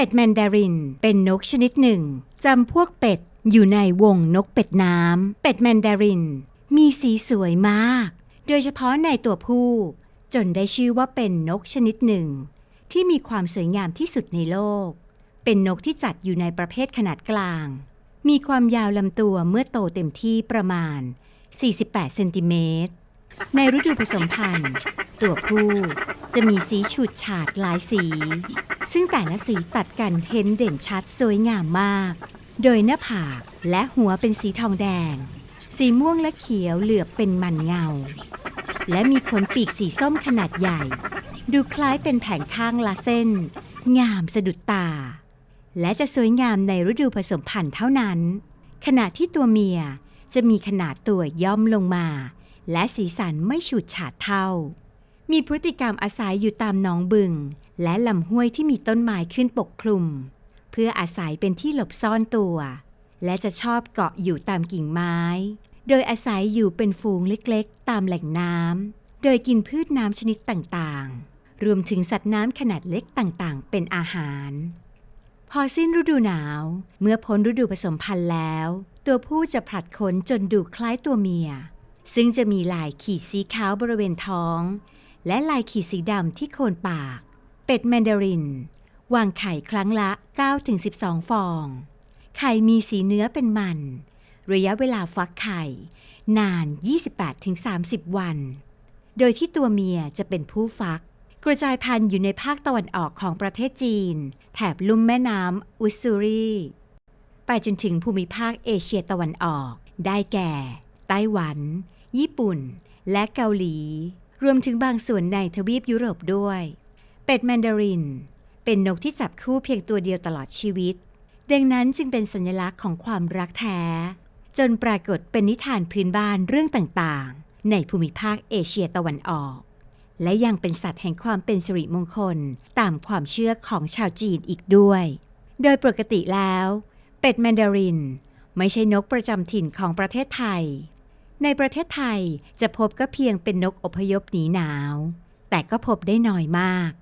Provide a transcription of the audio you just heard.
เป็ดแมนดาริน เป็นนกชนิดหนึ่งจำพวกเป็ดอยู่ในวงนกเป็ดน้ำ เป็ดแมนดาริน มีสีสวยมาก โดยเฉพาะในตัวผู้ จนได้ชื่อว่าเป็นนกชนิดหนึ่ง ที่มีความสวยงามที่สุดในโลก เป็นนกที่จัดอยู่ในประเภทขนาดกลาง มีความยาวลำตัวเมื่อโตเต็มที่ประมาณ 48 เซนติเมตร ในฤดูผสมพันธุ์ ตัวผู้ จะมีสีฉูดฉาดหลายสี ซึ่งแต่ละสีตัดกันเห็นเด่นชัดสวยงามมาก โดยหน้าผากและหัวเป็นสีทองแดง สีม่วงและเขียวเหลือบเป็นมันเงา และมีขนปีกสีส้มขนาดใหญ่ ดูคล้ายเป็นแผงข้างละเส้น งามสะดุดตา และจะสวยงามในฤดูผสมพันธุ์เท่านั้น ขณะที่ตัวเมียจะมีขนาดตัวย่อมลงมา และสีสันไม่ฉูดฉาดเท่า มีพฤติกรรมอาศัยอยู่ตามหนองบึง และลำห้วยที่มีต้นไม้ขึ้นปกคลุม เพื่ออาศัยเป็นที่หลบซ่อนตัว และจะชอบเกาะอยู่ตามกิ่งไม้ โดยอาศัยอยู่เป็นฝูงเล็กๆ ตามแหล่งน้ำโดยกินพืชน้ำชนิดต่างๆ รวมถึงสัตว์น้ำขนาดเล็กต่างๆ เป็นอาหาร พอสิ้นฤดูหนาว เมื่อพ้นฤดูผสมพันธุ์แล้ว ตัวผู้จะผลัดขนจนดูคล้ายตัวเมีย ซึ่งจะมีลายขีดสีขาวบริเวณท้อง และลายขีดสีดำที่โคนปาก เป็ดแมนดาริน วางไข่ครั้งละ 9-12 ฟอง ไข่มีสีเนื้อเป็นมัน ระยะเวลาฟักไข่ นาน 28-30 วัน โดยที่ตัวเมียจะเป็นผู้ฟัก กระจายพันธุ์อยู่ในภาคตะวันออกของประเทศจีน แถบลุ่มแม่น้ำอุสซูรีไปจนถึงภูมิภาคเอเชียตะวันออก ได้แก่ ไต้หวัน ญี่ปุ่น และเกาหลี รวมถึงบางส่วนในทวีปยุโรปด้วย เป็ดแมนดาริน เป็นนกที่จับคู่เพียงตัวเดียวตลอดชีวิต ดังนั้นจึงเป็นสัญลักษณ์ของความรักแท้ จนปรากฏเป็นนิทานพื้นบ้านเรื่องต่างๆ ในภูมิภาคเอเชียตะวันออก และยังเป็นสัตว์แห่งความเป็นสิริมงคลตามความเชื่อของชาวจีนอีกด้วย โดยปกติแล้ว เป็ดแมนดาริน ไม่ใช่นกประจำถิ่นของประเทศไทย ในประเทศไทยจะพบก็เพียงเป็นนกอพยพหนีหนาว แต่ก็พบได้น้อยมาก